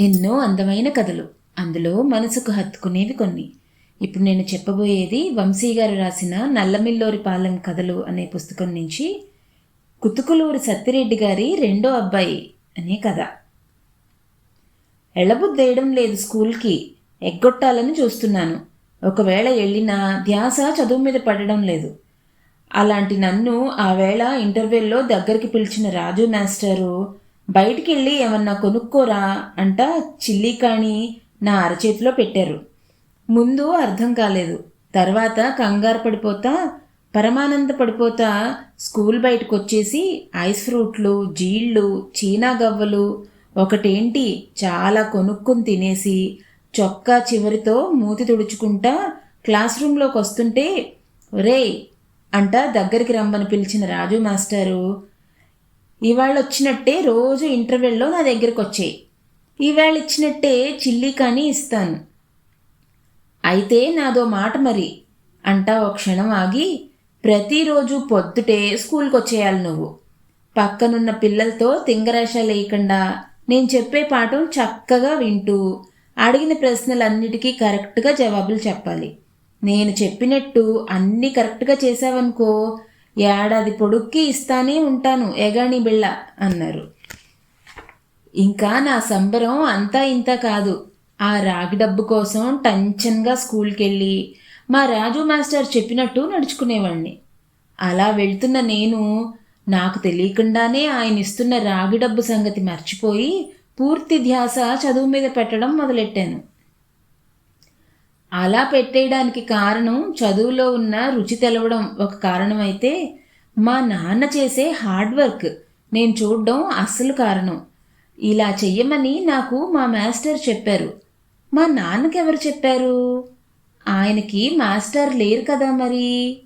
ఎన్నో అందమైన కథలు. అందులో మనసుకు హత్తుకునేవి కొన్ని. ఇప్పుడు నేను చెప్పబోయేది వంశీ గారు రాసిన నల్లమిల్లోరి పాలెం కథలు అనే పుస్తకం నుంచి కుతుకులూరి సత్తిరెడ్డి గారి రెండో అబ్బాయి అనే కథ. ఎళ్ళబుద్దేయడం లేదు స్కూల్కి ఎగ్గొట్టాలని చూస్తున్నాను. ఒకవేళ వెళ్ళినా ధ్యాస చదువు మీద పడడం లేదు. అలాంటి నన్ను ఆ వేళ ఇంటర్వెల్లో దగ్గరికి పిలిచిన రాజు మాస్టరు బయటికి వెళ్ళి ఏమన్నా కొనుక్కోరా అంట చిల్లీ కాణి నా అరచేతిలో పెట్టారు. ముందు అర్థం కాలేదు. తర్వాత కంగారు పడిపోతా పరమానంద పడిపోతా స్కూల్ బయటకు వచ్చేసి ఐస్ ఫ్రూట్లు జీళ్ళు చీనా గవ్వలు ఒకటేంటి చాలా కొనుక్కుని తినేసి చొక్కా చివరితో మూతి తుడుచుకుంటా క్లాస్ రూమ్లోకి వస్తుంటే రే అంట దగ్గరికి రమ్మని పిలిచిన రాజు మాస్టారు ఇవాళ వచ్చినట్టే రోజు ఇంటర్వెల్లో నా దగ్గరకు వచ్చాయి ఈవేళ ఇచ్చినట్టే చిల్లీ కానీ ఇస్తాను. అయితే నాదో మాట మరి. అంటా ఒక క్షణం ఆగి ప్రతిరోజు పొద్దుటే స్కూల్కి వచ్చేయాలి నువ్వు. పక్కనున్న పిల్లలతో తింగరాశ లేకుండా నేను చెప్పే పాఠం చక్కగా వింటూ అడిగిన ప్రశ్నలన్నిటికీ కరెక్ట్గా జవాబులు చెప్పాలి. నేను చెప్పినట్టు అన్నీ కరెక్ట్గా చేసావనుకో ఏడాది పొడుక్కి ఇస్తానే ఉంటాను ఎగాణి బిళ్ళ అన్నారు. ఇంకా నా సంబరం అంతా ఇంత కాదు. ఆ రాగి డబ్బు కోసం టెన్షన్గా స్కూల్కి వెళ్ళి మా రాజు మాస్టర్ చెప్పినట్టు నడుచుకునేవాణ్ణి. అలా వెళ్తున్న నేను నాకు తెలియకుండానే ఆయన ఇస్తున్న రాగి డబ్బు సంగతి మర్చిపోయి పూర్తి ధ్యాస చదువు మీద పెట్టడం మొదలెట్టాను. అలా పెట్టేయడానికి కారణం చదువులో ఉన్న రుచి తెలవడం ఒక కారణమైతే మా నాన్న చేసే హార్డ్ వర్క్. నేను చూడడం అస్సలు కారణం. ఇలా చెయ్యమని నాకు మా మాస్టర్ చెప్పారు. మా నాన్నకెవరు చెప్పారు? ఆయనకి మాస్టర్ లేరు కదా మరి.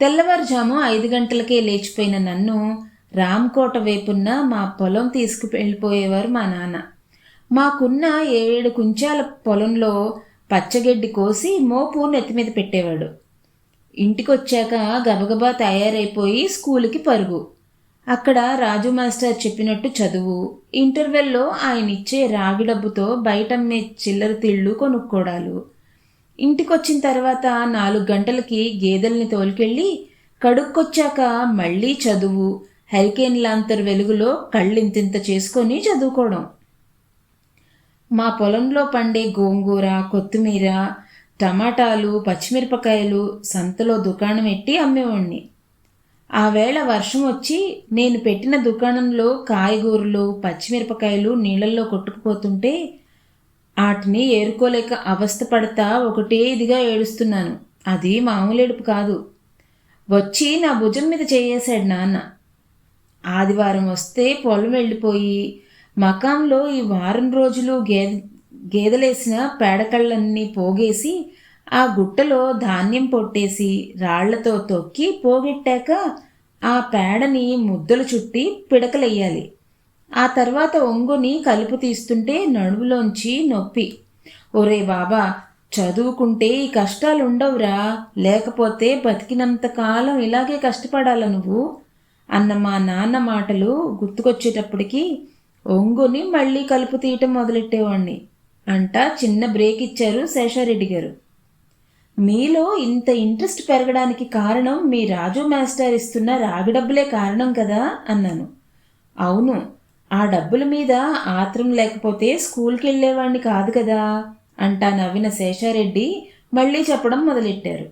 తెల్లవారుజాము ఐదు గంటలకే లేచిపోయిన నన్ను రామ్కోట వైపున్న మా పొలం తీసుకు వెళ్ళిపోయేవారు మా నాన్న. మాకున్న ఏడు కుంచాల పొలంలో పచ్చగడ్డి కోసి మోపు నెత్తిమీద పెట్టేవాడు. ఇంటికొచ్చాక గబగబా తయారైపోయి స్కూల్కి పరుగు. అక్కడ రాజు మాస్టర్ చెప్పినట్టు చదువు. ఇంటర్వెల్లో ఆయన ఇచ్చే రాగి డబ్బుతో బయటమ్మే చిల్లర తిళ్ళు కొనుక్కోడాలు. ఇంటికొచ్చిన తర్వాత నాలుగు గంటలకి గేదెల్ని తోలుకెళ్ళి కడుక్కొచ్చాక మళ్ళీ చదువు. హరికేన్ లాంతర్ వెలుగులో కళ్ళింతింత చేసుకొని చదువుకోవడం. మా పొలంలో పండే గోంగూర కొత్తిమీర టమాటాలు పచ్చిమిరపకాయలు సంతలో దుకాణం ఎట్టి అమ్మేవాణ్ణి. ఆ వేళ వర్షం వచ్చి నేను పెట్టిన దుకాణంలో కాయగూరలు పచ్చిమిరపకాయలు నీళ్ళల్లో కొట్టుకుపోతుంటే వాటిని ఏరుకోలేక అవస్థ పడతా ఒకటే ఇదిగా ఏడుస్తున్నాను. అది మామూలేడుపు కాదు. వచ్చి నా భుజం మీద చేయేశాడు నాన్న. ఆదివారం వస్తే పొలం వెళ్ళిపోయి మకాంలో ఈ వారం రోజులు గేదె గేదెలేసిన పేడకళ్ళన్నీ పోగేసి ఆ గుట్టలో ధాన్యం పొట్టేసి రాళ్ళతో తొక్కి పోగెట్టాక ఆ పేడని ముద్దలు చుట్టి పిడకలెయ్యాలి. ఆ తర్వాత ఒంగుని కలుపు తీస్తుంటే నడుములోంచి నొప్పి. ఒరే బాబా చదువుకుంటే ఈ కష్టాలు ఉండవురా లేకపోతే బతికినంత కాలం ఇలాగే కష్టపడాల నువ్వు? అన్న మా నాన్న మాటలు గుర్తుకొచ్చేటప్పటికి ఒంగుని మళ్ళీ కలుపు తీయటం మొదలెట్టేవాణ్ణి. అంట చిన్న బ్రేక్ ఇచ్చారు శేషారెడ్డి గారు. మీలో ఇంత ఇంట్రెస్ట్ పెరగడానికి కారణం మీ రాజు మాస్టర్ ఇస్తున్న రాగి డబ్బులే కారణం కదా అన్నాను. అవును ఆ డబ్బుల మీద ఆత్రం లేకపోతే స్కూల్కి వెళ్ళేవాడిని కాదు కదా అంటా నవ్విన శేషారెడ్డి మళ్ళీ చెప్పడం మొదలెట్టారు.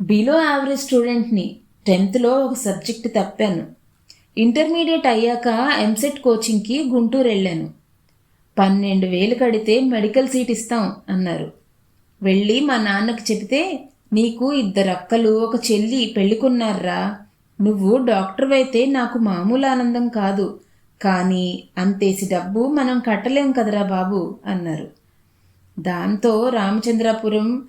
బిలో యావరేజ్ స్టూడెంట్ని టెన్త్లో ఒక సబ్జెక్ట్ తప్పాను. ఇంటర్మీడియట్ అయ్యాక ఎంసెట్ కోచింగ్కి గుంటూరు వెళ్ళాను పన్నెండు వేలు కడితే మెడికల్ సీట్ ఇస్తాం అన్నారు. వెళ్ళి మా నాన్నకి చెబితే నీకు ఇద్దరు అక్కలు ఒక చెల్లి పెళ్ళికున్నారా నువ్వు డాక్టర్ అయితే నాకు మామూలు ఆనందం కాదు. కానీ అంతేసి డబ్బు మనం కట్టలేం కదరా బాబు అన్నారు. దాంతో రామచంద్రాపురం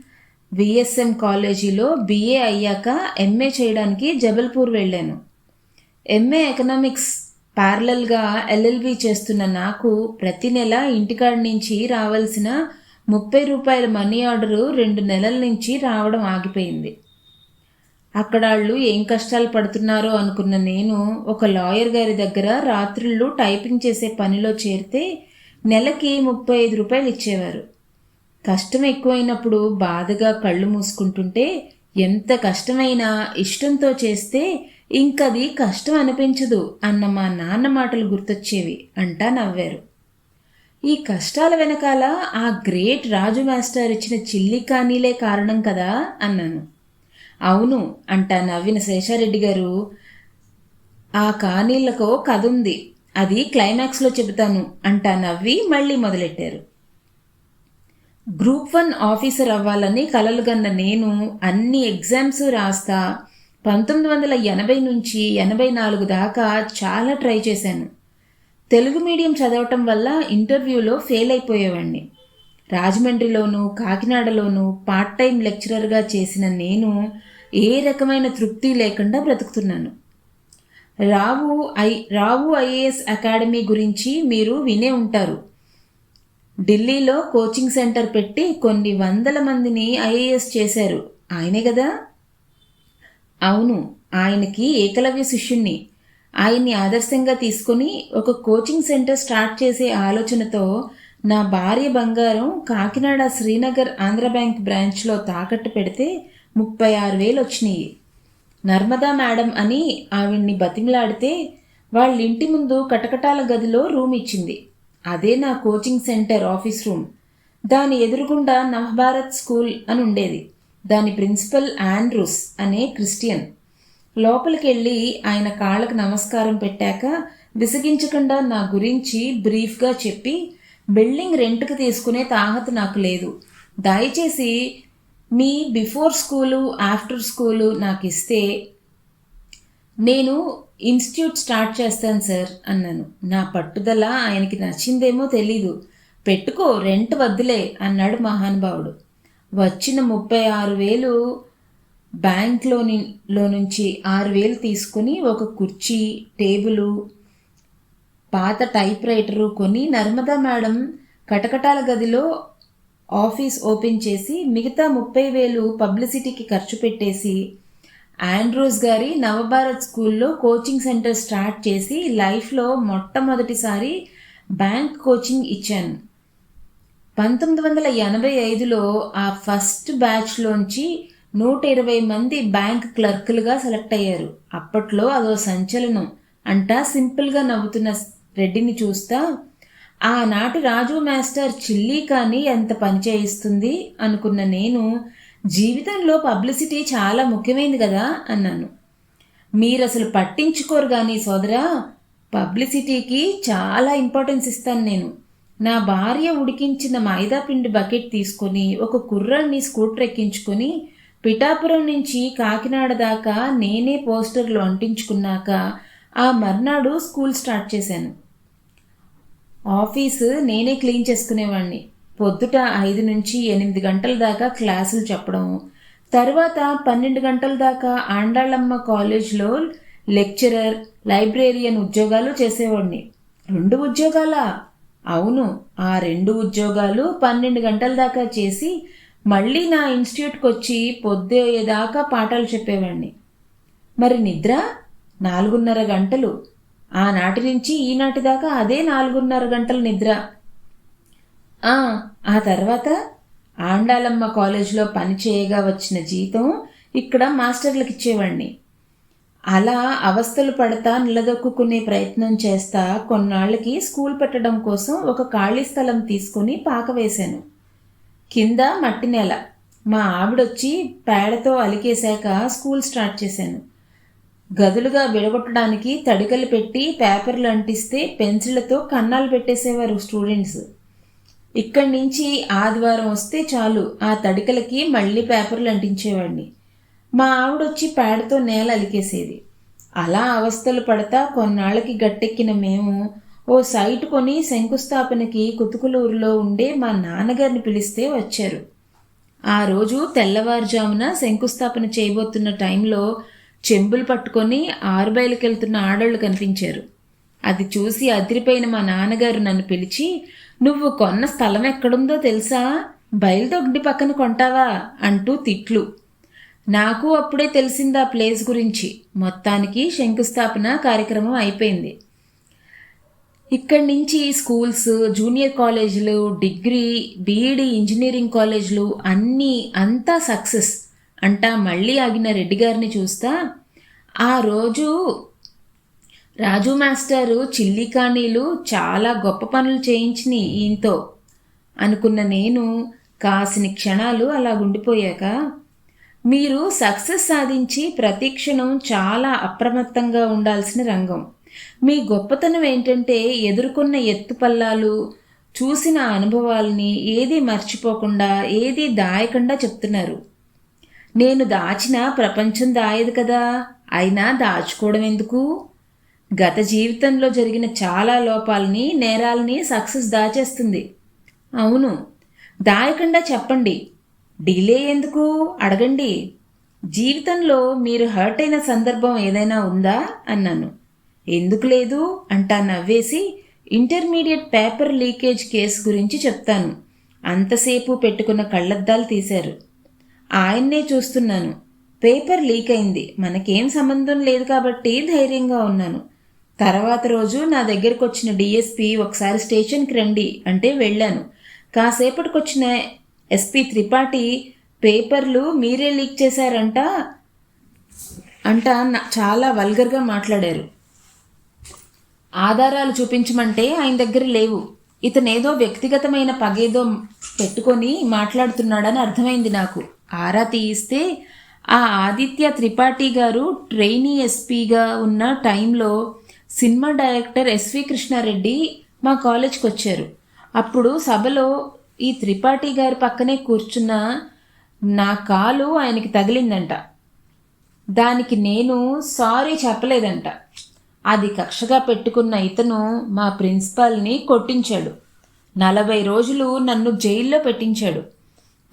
విఎస్ఎం కాలేజీలో బిఏ అయ్యాక ఎంఏ చేయడానికి జబల్పూర్ వెళ్ళాను. ఎంఏ ఎకనామిక్స్ ప్యారలల్గా ఎల్ఎల్బి చేస్తున్న నాకు ప్రతి నెల ఇంటికాడి నుంచి రావాల్సిన ముప్పై రూపాయల మనీ ఆర్డరు రెండు నెలల నుంచి రావడం ఆగిపోయింది. అక్కడ వాళ్ళు ఏం కష్టాలు పడుతున్నారో అనుకున్న నేను ఒక లాయర్ గారి దగ్గర రాత్రిళ్ళు టైపింగ్ చేసే పనిలో చేరితే నెలకి ముప్పై ఐదు రూపాయలు ఇచ్చేవారు. కష్టం ఎక్కువైనప్పుడు బాధగా కళ్ళు మూసుకుంటుంటే ఎంత కష్టమైనా ఇష్టంతో చేస్తే ఇంకది కష్టం అనిపించదు అన్న మా నాన్న మాటలు గుర్తొచ్చేవి అంటా నవ్వారు. ఈ కష్టాల వెనకాల ఆ గ్రేట్ రాజు మాస్టర్ ఇచ్చిన చిల్లి కానీలే కారణం కదా అన్నాను. అవును అంటా నవ్విన శేషారెడ్డి గారు. ఆ కానీళ్ళకో కథ ఉంది అది క్లైమాక్స్లో చెబుతాను అంటా నవ్వి మళ్ళీ మొదలెట్టారు. గ్రూప్ వన్ ఆఫీసర్ అవ్వాలని కలలుగన్న నేను అన్ని ఎగ్జామ్స్ రాస్తా పంతొమ్మిది వందల ఎనభై నుంచి ఎనభై నాలుగు దాకా చాలా ట్రై చేశాను. తెలుగు మీడియం చదవటం వల్ల ఇంటర్వ్యూలో ఫెయిల్ అయిపోయేవాడిని రాజమండ్రిలోను కాకినాడలోను పార్ట్ టైం లెక్చరర్గా చేసిన నేను ఏ రకమైన తృప్తి లేకుండా బ్రతుకుతున్నాను. Rao I Rao IAS academy గురించి మీరు వినే ఉంటారు. ఢిల్లీలో కోచింగ్ సెంటర్ పెట్టి కొన్ని వందల మందిని ఐఏఎస్ చేశారు. ఆయనే కదా? అవును ఆయనకి ఏకలవ్య శిష్యుణ్ణి. ఆయన్ని ఆదర్శంగా తీసుకుని ఒక కోచింగ్ సెంటర్ స్టార్ట్ చేసే ఆలోచనతో నా భార్య బంగారం కాకినాడ శ్రీనగర్ ఆంధ్ర బ్యాంక్ బ్రాంచ్లో తాకట్టు పెడితే ముప్పై ఆరు వేలు వచ్చినాయి. నర్మదా మేడం అని ఆవిడ్ని బతిమలాడితే వాళ్ళ ఇంటి ముందు కటకటాల గదిలో రూమ్ ఇచ్చింది. అదే నా కోచింగ్ సెంటర్ ఆఫీస్ రూమ్. దాని ఎదురుగుండా నవభారత్ స్కూల్ అని ఉండేది. దాని ప్రిన్సిపల్ ఆండ్రూస్ అనే క్రిస్టియన్. లోపలికి వెళ్ళి ఆయన కాళ్ళకు నమస్కారం పెట్టాక విసిగించకుండా నా గురించి బ్రీఫ్గా చెప్పి బిల్డింగ్ రెంట్కి తీసుకునే తాహత నాకు లేదు. దయచేసి మీ బిఫోర్ స్కూలు ఆఫ్టర్ స్కూలు నాకు ఇస్తే నేను ఇన్స్టిట్యూట్ స్టార్ట్ చేస్తాను సార్ అన్నాను. నా పట్టుదల ఆయనకి నచ్చిందేమో తెలీదు. పెట్టుకో రెంట్ వద్దులే అన్నాడు మహానుభావుడు. వచ్చిన ముప్పై ఆరు వేలు బ్యాంక్లోని లో నుంచి ఆరు వేలు తీసుకుని ఒక కుర్చీ టేబులు పాత టైప్ రైటరు కొని నర్మదా మేడం కటకటాల గదిలో ఆఫీస్ ఓపెన్ చేసి మిగతా ముప్పై వేలు పబ్లిసిటీకి ఖర్చు పెట్టేసి ఆండ్రూస్ గారి నవభారత్ స్కూల్లో కోచింగ్ సెంటర్ స్టార్ట్ చేసి లైఫ్లో మొట్టమొదటిసారి బ్యాంక్ కోచింగ్ ఇచ్చాను. పంతొమ్మిది వందల ఎనభై ఐదులో ఆ ఫస్ట్ బ్యాచ్లోంచి నూట ఇరవై మంది బ్యాంక్ క్లర్కులుగా సెలెక్ట్ అయ్యారు. అప్పట్లో అదో సంచలనం. అంటా సింపుల్గా నవ్వుతున్న రెడ్డిని చూస్తా ఆనాటి రాజు మాస్టర్ చిల్లీ కానీ ఎంత పని చేయిస్తుంది? అనుకున్న నేను జీవితంలో పబ్లిసిటీ చాలా ముఖ్యమైంది కదా? అన్నాను. మీరు అసలు పట్టించుకోరు కానీ సోదరా పబ్లిసిటీకి చాలా ఇంపార్టెన్స్ ఇస్తాను నేను. నా భార్య ఉడికించిన మైదా పిండి బకెట్ తీసుకొని ఒక కుర్రాన్ని స్కూటర్ ఎక్కించుకొని పిఠాపురం నుంచి కాకినాడ దాకా నేనే పోస్టర్లు అంటించుకున్నాక ఆ మర్నాడు స్కూల్ స్టార్ట్ చేశాను. ఆఫీసు నేనే క్లీన్ చేసుకునేవాడిని పొద్దుట ఐదు నుంచి ఎనిమిది గంటల దాకా క్లాసులు చెప్పడం తర్వాత పన్నెండు గంటల దాకా ఆండాళ్ళమ్మ కాలేజ్లో లెక్చరర్ లైబ్రేరియన్ ఉద్యోగాలు చేసేవాడిని రెండు ఉద్యోగాలా? అవును ఆ రెండు ఉద్యోగాలు పన్నెండు గంటల దాకా చేసి మళ్ళీ నా ఇన్స్టిట్యూట్కి వచ్చి పొద్దేదాకా పాఠాలు చెప్పేవాడిని మరి నిద్ర? నాలుగున్నర గంటలు. ఆనాటి నుంచి ఈనాటి దాకా అదే నాలుగున్నర గంటల నిద్ర. ఆ తర్వాత ఆండాలమ్మ కాలేజీలో పనిచేయగా వచ్చిన జీతం ఇక్కడ మాస్టర్లకు ఇచ్చేవాడిని అలా అవస్థలు పడతా నిలదొక్కునే ప్రయత్నం చేస్తా కొన్నాళ్ళకి స్కూల్ పెట్టడం కోసం ఒక ఖాళీ స్థలం తీసుకుని పాక వేశాను. కింద మట్టి నేల. మా ఆవిడొచ్చి పేడతో అలికేశాక స్కూల్ స్టార్ట్ చేశాను. గదులుగా విడగొట్టడానికి తడికలు పెట్టి పేపర్లు అంటిస్తే పెన్సిళ్ళతో కన్నాలు పెట్టేసేవారు స్టూడెంట్స్. ఇక్కడి నుంచి ఆదివారం వస్తే చాలు ఆ తడికలకి మళ్ళీ పేపర్లు అంటించేవాడిని. మా ఆవిడొచ్చి పేడతో నేల అలికేసేది. అలా అవస్థలు పడతా కొన్నాళ్ళకి గట్టెక్కిన మేము ఓ సైట్ కొని శంకుస్థాపనకి కుతుకులూరులో ఉండే మా నాన్నగారిని పిలిస్తే వచ్చారు. ఆ రోజు తెల్లవారుజామున శంకుస్థాపన చేయబోతున్న టైంలో చెంబులు పట్టుకొని ఆరుబయలుకెళ్తున్న ఆడళ్ళు కనిపించారు. అది చూసి అదిరిపోయిన మా నాన్నగారు నన్ను పిలిచి నువ్వు కొన్న స్థలం ఎక్కడుందో తెలుసా? బయలుదొగ్డి పక్కన కొంటావా? అంటూ తిట్లు. నాకు అప్పుడే తెలిసింది ఆ ప్లేస్ గురించి. మొత్తానికి శంకుస్థాపన కార్యక్రమం అయిపోయింది. ఇక్కడి నుంచి స్కూల్స్ జూనియర్ కాలేజీలు డిగ్రీ బీఈడి ఇంజనీరింగ్ కాలేజీలు అన్నీ అంతా సక్సెస్ అంటా మళ్ళీ ఆగిన రెడ్డి గారిని చూస్తా ఆ రోజు రాజు మాస్టారు చిల్లికాణీలు చాలా గొప్ప పనులు చేయించిన ఈయనతో అనుకున్న నేను కాసిన క్షణాలు అలా ఉండిపోయాక మీరు సక్సెస్ సాధించి ప్రతిక్షణం చాలా అప్రమత్తంగా ఉండాల్సిన రంగం. మీ గొప్పతనం ఏంటంటే ఎదుర్కొన్న ఎత్తుపల్లాలు చూసిన అనుభవాల్ని ఏది మర్చిపోకుండా ఏది దాయకుండా చెప్తున్నారు. నేను దాచిన ప్రపంచం దాయదు కదా అయినా దాచుకోవడం ఎందుకు? గత జీవితంలో జరిగిన చాలా లోపాలని నేరాలని సక్సెస్ దాచేస్తుంది. అవును దాయకుండా చెప్పండి. డిలే ఎందుకు? అడగండి. జీవితంలో మీరు హర్ట్ అయిన సందర్భం ఏదైనా ఉందా? అన్నాను. ఎందుకు లేదు? అంటా నవ్వేసి ఇంటర్మీడియట్ పేపర్ లీకేజ్ కేసు గురించి చెప్తాను. అంతసేపు పెట్టుకున్న కళ్ళద్దాలు తీశారు. ఆయన్నే చూస్తున్నాను. పేపర్ లీక్ అయింది. మనకేం సంబంధం లేదు కాబట్టి ధైర్యంగా ఉన్నాను. తర్వాత రోజు నా దగ్గరకు వచ్చిన డిఎస్పి ఒకసారి స్టేషన్కి రండి అంటే వెళ్ళాను. కాసేపటికొచ్చిన ఎస్పి త్రిపాఠి పేపర్లు మీరే లీక్ చేశారంట అంట చాలా వల్గర్గా మాట్లాడారు. ఆధారాలు చూపించమంటే ఆయన దగ్గర లేవు. ఇతనేదో వ్యక్తిగతమైన పగేదో పెట్టుకొని మాట్లాడుతున్నాడని అర్థమైంది నాకు. ఆరా తీయిస్తే ఆ ఆదిత్య త్రిపాఠి గారు ట్రైనీ ఎస్పీగా ఉన్న టైంలో సినిమా డైరెక్టర్ ఎస్వి కృష్ణారెడ్డి మా కాలేజ్కి వచ్చారు అప్పుడు సభలో ఈ త్రిపాఠి గారి పక్కనే కూర్చున్న నా కాలు ఆయనకి తగిలిందంట. దానికి నేను సారీ చెప్పలేదంట. అది కక్షగా పెట్టుకున్న ఇతను మా ప్రిన్సిపాల్ని కొట్టించాడు. నలభై రోజులు నన్ను జైల్లో పెట్టించాడు.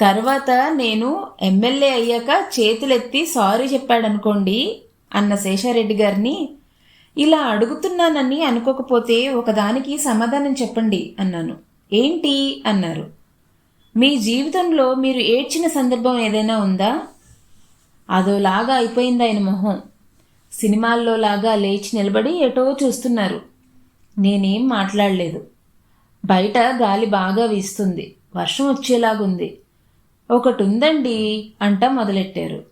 తర్వాత నేను ఎమ్మెల్యే అయ్యాక చేతులెత్తి సారీ చెప్పాడనుకోండి అన్న శేషారెడ్డి గారిని ఇలా అడుగుతున్నానని అనుకోకపోతే ఒకదానికి సమాధానం చెప్పండి అన్నాను. ఏంటి అన్నారు. మీ జీవితంలో మీరు ఏడ్చిన సందర్భం ఏదైనా ఉందా? అదోలాగా అయిపోయింది ఆయన మొహం. సినిమాల్లో లాగా లేచి నిలబడి ఎటో చూస్తున్నారు. నేనేం మాట్లాడలేదు. బయట గాలి బాగా వీస్తుంది. వర్షం వచ్చేలాగుంది. ఒకటి ఉందండి అంట మొదలెట్టారు.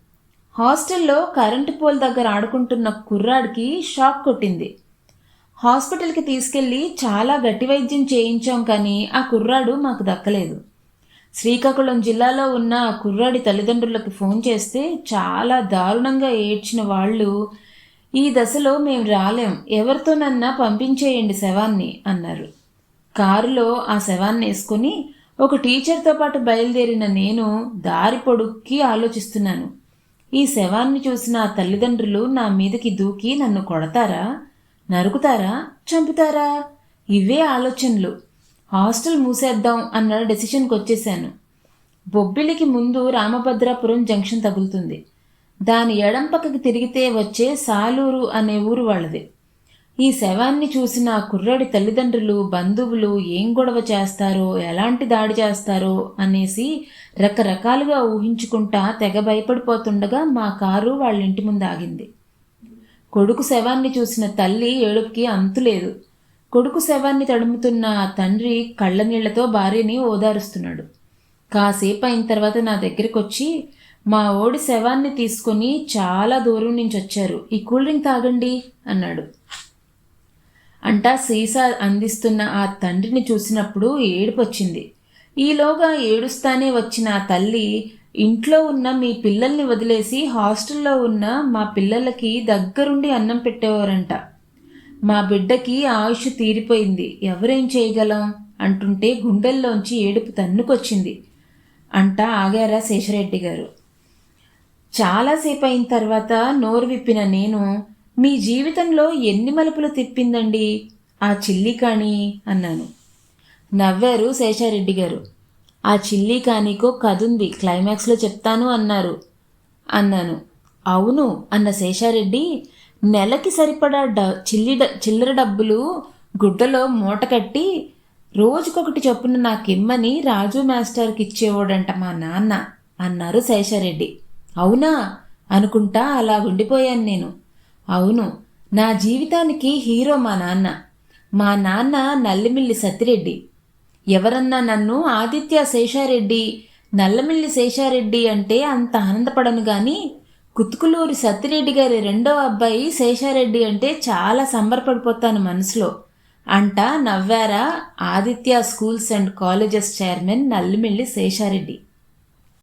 హాస్టల్లో కరెంటు పోల్ దగ్గర ఆడుకుంటున్న కుర్రాడికి షాక్ కొట్టింది. హాస్పిటల్కి తీసుకెళ్ళి చాలా గట్టి వైద్యం చేయించాం కానీ ఆ కుర్రాడు మాకు దక్కలేదు. శ్రీకాకుళం జిల్లాలో ఉన్న ఆ కుర్రాడి తల్లిదండ్రులకు ఫోన్ చేస్తే చాలా దారుణంగా ఏడ్చిన వాళ్ళు ఈ దశలో మేము రాలేం ఎవరితోనన్నా పంపించేయండి శవాన్ని అన్నారు. కారులో ఆ శవాన్ని వేసుకుని ఒక టీచర్తో పాటు బయలుదేరిన నేను దారి పొడుక్కి ఆలోచిస్తున్నాను. ఈ శవాన్ని చూసిన తల్లిదండ్రులు నా మీదకి దూకి నన్ను కొడతారా? నరుకుతారా? చంపుతారా? ఇవే ఆలోచనలు. హాస్టల్ మూసేద్దాం అన్న డెసిషన్కి వచ్చేసాను బొబ్బిలికి ముందు రామభద్రాపురం జంక్షన్ తగులుతుంది. దాని ఎడం పక్కకి తిరిగితే వచ్చే సాలూరు అనే ఊరు వాళ్ళది. ఈ శవాన్ని చూసిన కుర్రాడి తల్లిదండ్రులు బంధువులు ఏం గొడవ చేస్తారో ఎలాంటి దాడి చేస్తారో అనేసి రకరకాలుగా ఊహించుకుంటా తెగ భయపడిపోతుండగా మా కారు వాళ్ళ ఇంటి ముందు ఆగింది కొడుకు శవాన్ని చూసిన తల్లి ఏడుపుకి అంతులేదు కొడుకు శవాన్ని తడుముతున్న తండ్రి కళ్ళనీళ్ళతో భార్యని ఓదారుస్తున్నాడు. కాసేపు అయిన తర్వాత నా దగ్గరికి వచ్చి మా ఓడి శవాన్ని తీసుకొని చాలా దూరం నుంచి వచ్చారు. ఈ కూల్ డ్రింక్ తాగండి అన్నాడు. అంటా సీసా అందిస్తున్న ఆ తండ్రిని చూసినప్పుడు ఏడుపొచ్చింది. ఈలోగా ఏడుస్తానే వచ్చిన ఆ తల్లి ఇంట్లో ఉన్న మీ పిల్లల్ని వదిలేసి హాస్టల్లో ఉన్న మా పిల్లలకి దగ్గరుండి అన్నం పెట్టేవారంట. మా బిడ్డకి ఆయుష్ తీరిపోయింది. ఎవరేం చేయగలం? అంటుంటే గుండెల్లోంచి ఏడుపు తన్నుకొచ్చింది. అంటా ఆగారా శేషరెడ్డి గారు. చాలాసేపు అయిన తర్వాత నోరు విప్పిన నేను మీ జీవితంలో ఎన్ని మలుపులు తిప్పిందండి? ఆ చిల్లి కాణి అన్నాను. నవ్వారు శేషారెడ్డి గారు. ఆ చిల్లి కానీకో కదుంది క్లైమాక్స్లో చెప్తాను అన్నారు. అన్నాను. అవును అన్న శేషారెడ్డి. నెలకి సరిపడా డ చిల్లి చిల్లర డబ్బులు గుడ్డలో మూట కట్టి రోజుకొకటి చొప్పున నాకిమ్మని రాజు మాస్టర్కి ఇచ్చేవాడంట మా నాన్న అన్నారు శేషారెడ్డి. అవునా? అనుకుంటా అలా ఉండిపోయాను నేను. అవును నా జీవితానికి హీరో మా నాన్న. మా నాన్న నల్లిమిల్లి సత్తిరెడ్డి ఎవరన్నా నన్ను ఆదిత్య శేషారెడ్డి నల్లమిల్లి శేషారెడ్డి అంటే అంత ఆనందపడను గాని కుతుకులూరి సత్తిరెడ్డి గారి రెండో అబ్బాయి శేషారెడ్డి అంటే చాలా సంబరపడిపోతాను మనసులో. అంట నవ్వారా Aditya schools and colleges chairman Nallimilli Seshareddy.